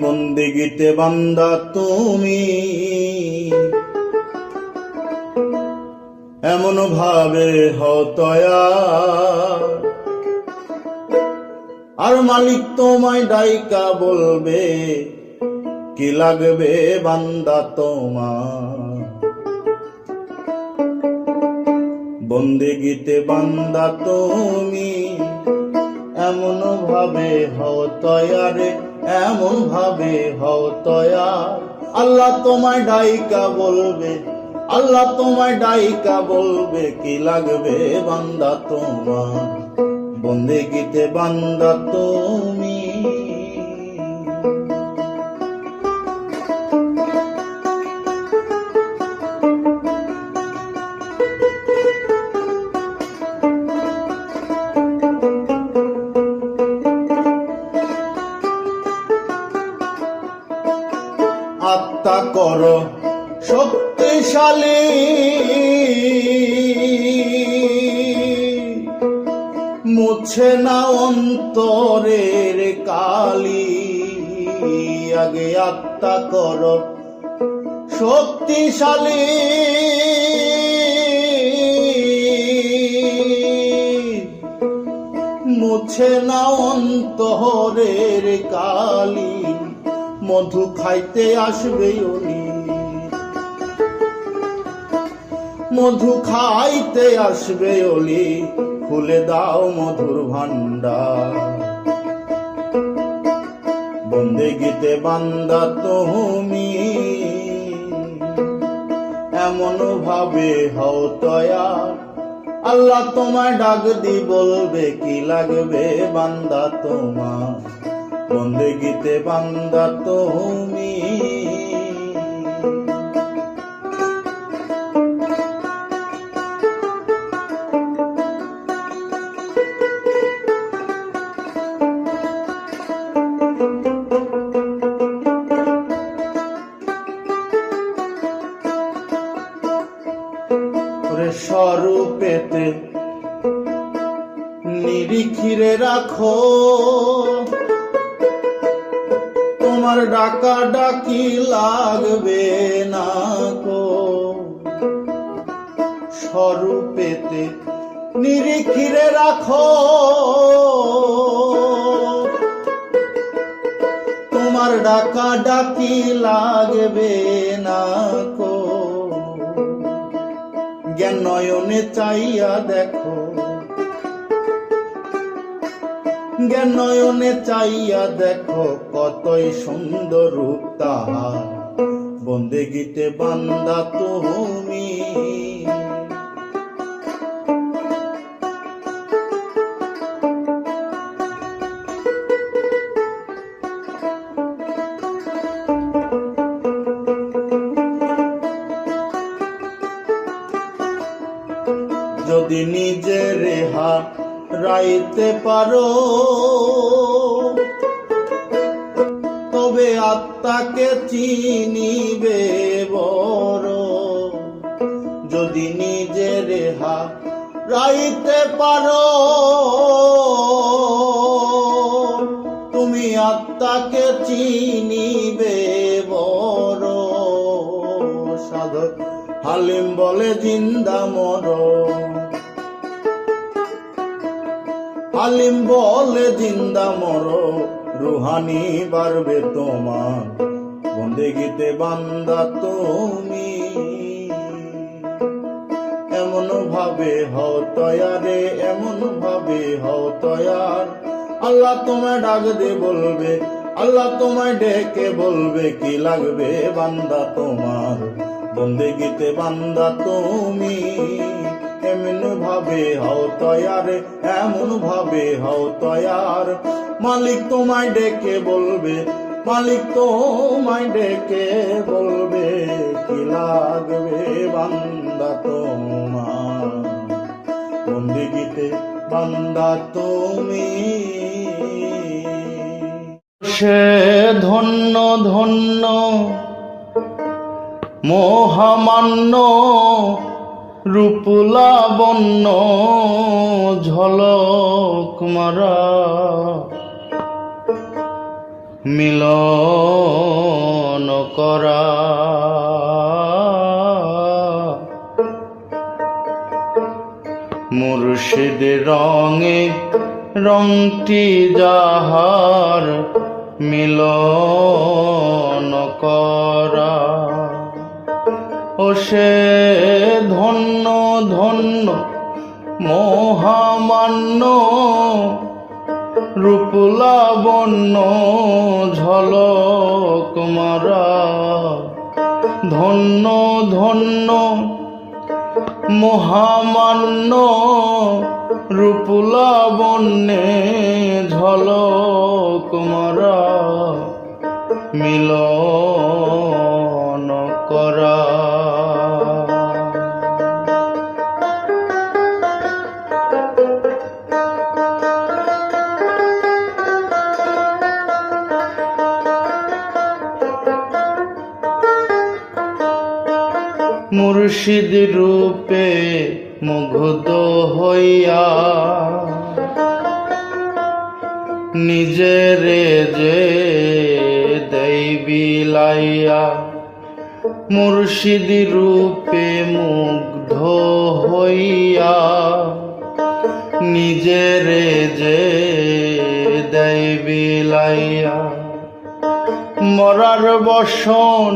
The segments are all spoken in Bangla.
বন্দিগিতে বান্দা তুমি। এমন ভাবে হতয়া আর মালিক তোমায় ডাইকা বলবে, কি লাগবে বান্দা তোমার? বন্দিগিতে বান্দা তুমি, এমন ভাবে হও তয়ারে এমন ভাবে হও তয়া আল্লাহ তোমায় ডাইকা বলবে, আল্লাহ তোমায় ডাইকা বলবে, কি লাগবে বান্দা তোমার? বন্দিগিতে বান্দা তুমি আত্মা কর, শক্তিশালী। মুছে না অন্তরের কালি, আগে আত্মা কর, শক্তিশালী। মুছে না অন্তরের কালি মধু খাইতে আসবে উনি। মধু খাইতে আসবে অলি খুলে দাও মধুর ভান্ডার বন্দে গীতে বান্দা তুমি এমন ভাবে হও তয়া আল্লাহ তোমায় ডাক দি বলবে, কি লাগবে বান্দা তোমার? বন্দে গীতে বান্দা তুমি লাগবে না কো স্বরূপেতে নিরিখিরে রাখো। তোমার ডাকা ডাকি লাগবে না কো জ্ঞান নয়নে চাইয়া দেখো। জ্ঞান নয়নে চাইয়া দেখো কতই সুন্দর রূপ। তাহার বন্দে গীতে বান্দা তুমি। যদি নিজে রেহা রাইতে পারো চিনিবে বড়। যদি নিজে রেহা রাইতে পারো, তুমি আত্মাকে চিনিবে বড়। সাধক হালিম বলে, জিন্দা মর। হালিম বলে, জিন্দা মর। রুহানি বাড়বে তোমার বন্দেগিতে বান্দা তুমি। এমন ভাবে হও তয়ারে, এমন ভাবে হও তয়ার। আল্লাহ তোমায় ডাক দে বলবে, আল্লাহ তোমায় ডেকে বলবে, কি লাগবে বান্দা তোমার? বন্দেগিতে বান্দা তুমি। এমন ভাবে হও তয়ার, এমন ভাবে হও তয়ার। মালিক তোমায় ডেকে বলবে মালিক তোমায় ডেকে বলবে, কি লাগবে বান্দা তোমার? বন্দিগিতে, বান্দা তুমি। সে ধন্য ধন্য, মহামান্য রূপলাবণ্য ঝলক মারা। মিলন করা। মুর্শিদ রঙে রংটি যাহার মিলন করা। ও সে ধন্য ধন্য মহামান্য রূপলাবণ্য ঝলক মারা। ধন্য ধন্য মহামান্য রূপলাবণ্যে ঝলক মারা। মিলন করা। মুর্শিদ রূপে মুগ্ধ হইয়া নিজেরে যে দেবিলাইয়া মুর্শিদ রূপে মুগ্ধ হইয়া নিজেরে যে দেবিলাইয়া মরার বসন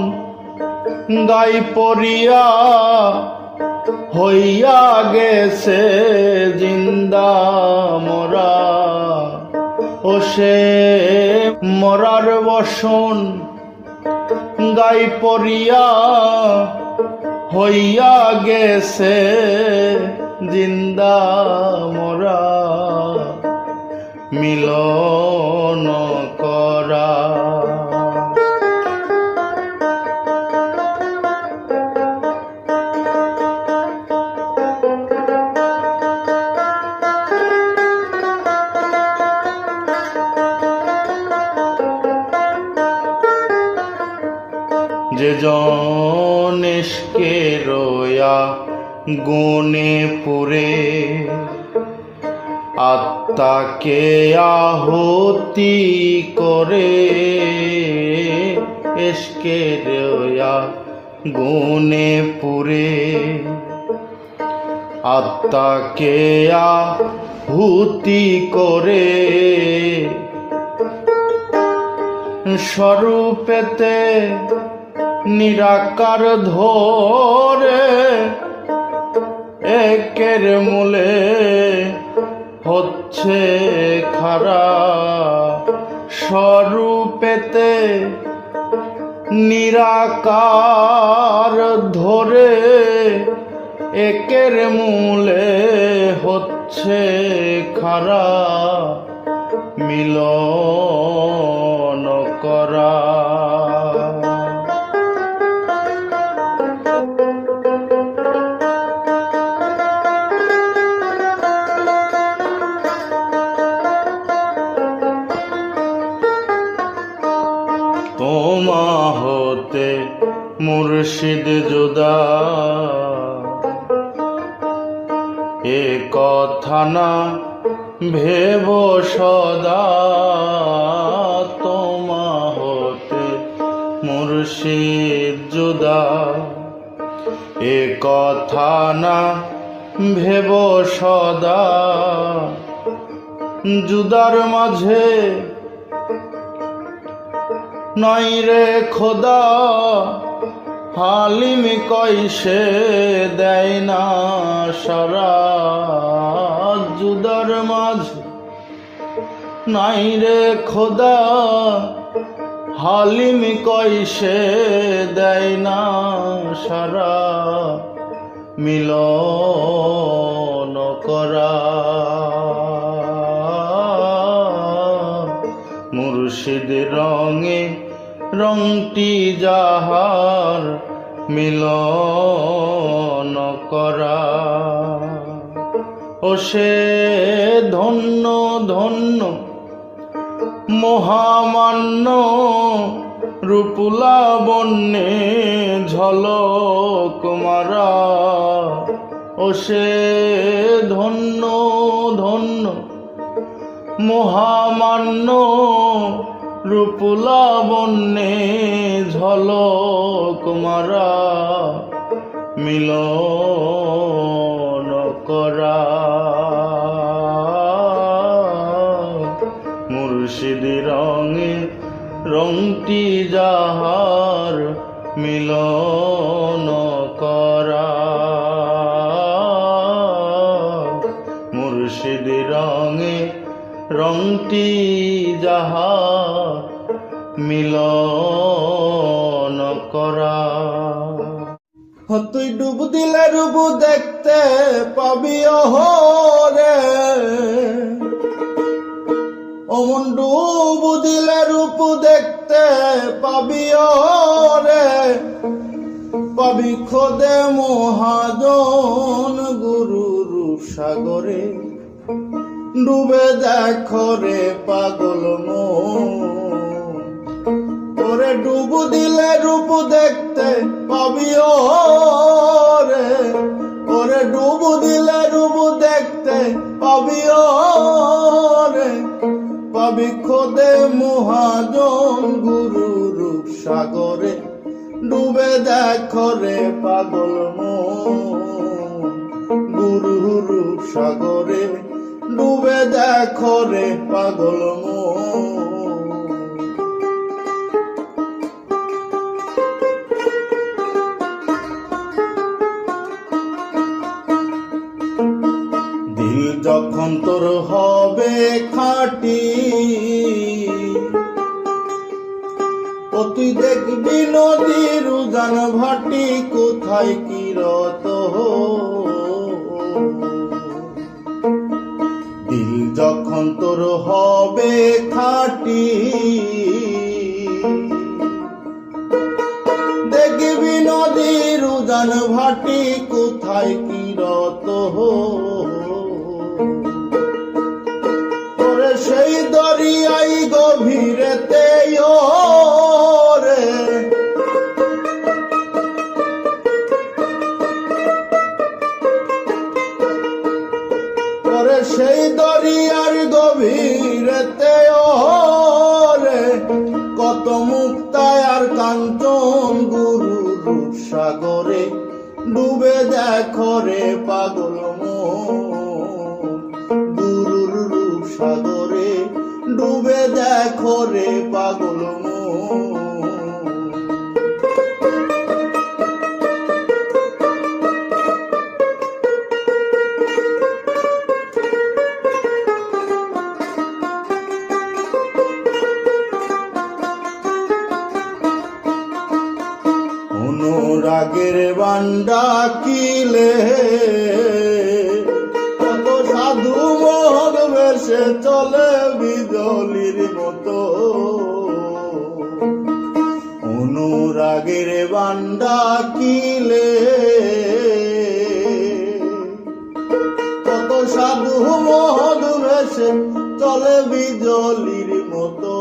গাই পড়িয়া হইয়া গেছে জিন্দা মরা। ও সে মরার বসন গাই পড়িয়া হইয়া গেছে জিন্দা মরা। মিলন করা জনেশকে রোয়া গুনে পুরে। আত্মাকে আহতি করে এসকে রোয়া গুনে পুরে। আত্মাকে আহুতি করে স্বরূপেতে নিরাকার ধরে একের মূলে হচ্ছে খারা। স্বরূপেতে নিরাকার ধরে একের মূলে হচ্ছে খারা। মিলন মুর্শিদ জুদা। এ কথা না ভেব সদা। তোমা হতে মুর্শিদ জুদা। এ কথা না ভেব সদা। জুদার মাঝে নাই রে খোদা। হালিম কইসে দেয় না সারা জুদার মাঝ। নাই রে খোদা, হালিম কইসে দেয় না সারা মিলন করা। মুর্শিদ রঙে রংটি যাহার মিলন করা। ও সে ধন্য ধন্য, মহামান্য রূপুলা বন্যে ঝলক মারা। ও সে ধন্য ধন্য, মহামান্য রূপলাবণ্যে ঝলক মারা মিলন করা। মুর্শিদি রঙে রংটি যাহার মিলন করা। মুর্শিদি রঙে রংটি মিলন করা। তুই ডুব দিলে রূপ দেখতে পাবি রে অমন ডুব দিলে রূপ দেখতে পাবি রে পাবি খোদে মহাজন গুরু সাগরে ডুবে দেখো রে পাগল মন। ডুবু দিলে রূপ দেখতে পাবি রে। ওরে ডুবু দিলে রূপ দেখতে পাবি রে। পাবি খোদে মহাজন গুরু রূপ সাগরে। ডুবে দেখো রে পাগল গুরু রূপ সাগরে। ডুবে দেখো রে পাগল মন। যখন তোর হবে খাটি, ও তুই দেখবি নদীর উজান ভাটি কোথায় কি রত? দিল যখন তোর হবে খাটি, দেখবি নদীর উজান ভাটি কোথায় কি রত? তোরে Deus ডুবে দেখো রে পাগল বেশে চলে বিজলির মতো। অনুরাগের বান্ডা কিলে কত সাধু মোহন বেশে চলে বিজলির মতো।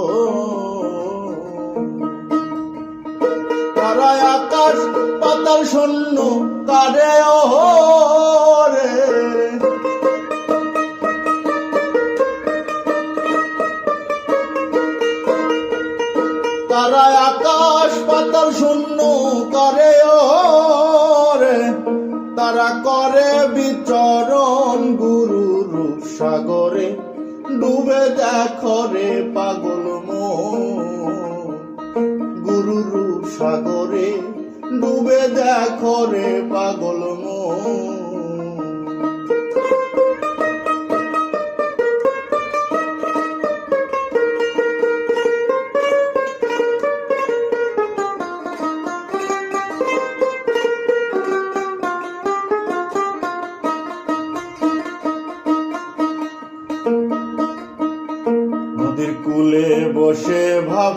তারায় আকাশ, পাতাল শূন্য কারে রে তারায় আকাশ পাতাল শূন্য করে তারা করে বিচরণ গুরু রূপ সাগরে, ডুবে দেখো রে পাগল গুরু রূপ সাগরে, ডুবে দেখো রে পাগল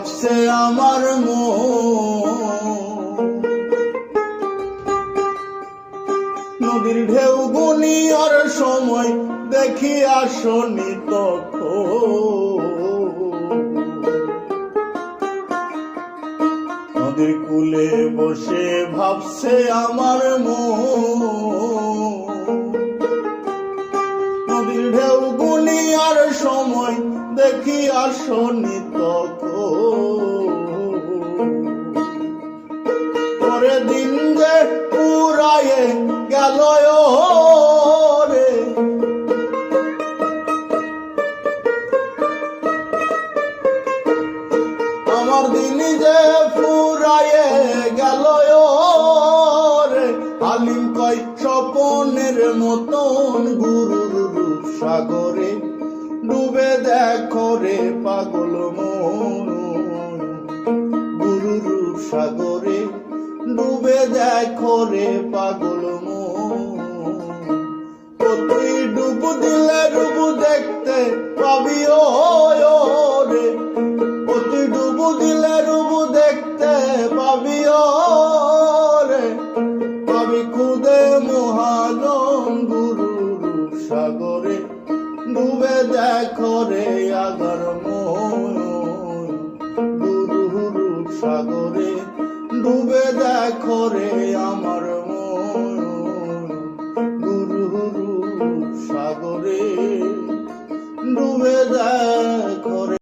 ভাবছে আমার নদীর ঢেউ গুনিয়ার সময় দেখি আসনি নদীর কূলে বসে ভাবছে আমার মন। নদীর ঢেউ গুনিয়ার সময় দেখি আসনি তখন। গেল রে আমার দিন যে ফুরায়ে গেল রে। আলিম কয়, স্বপনের মতন গুরুর সাগরে। ডুবে দেখো রে পাগল মন। গুরুর সাগরে। ডুবে দেখো রে পাগল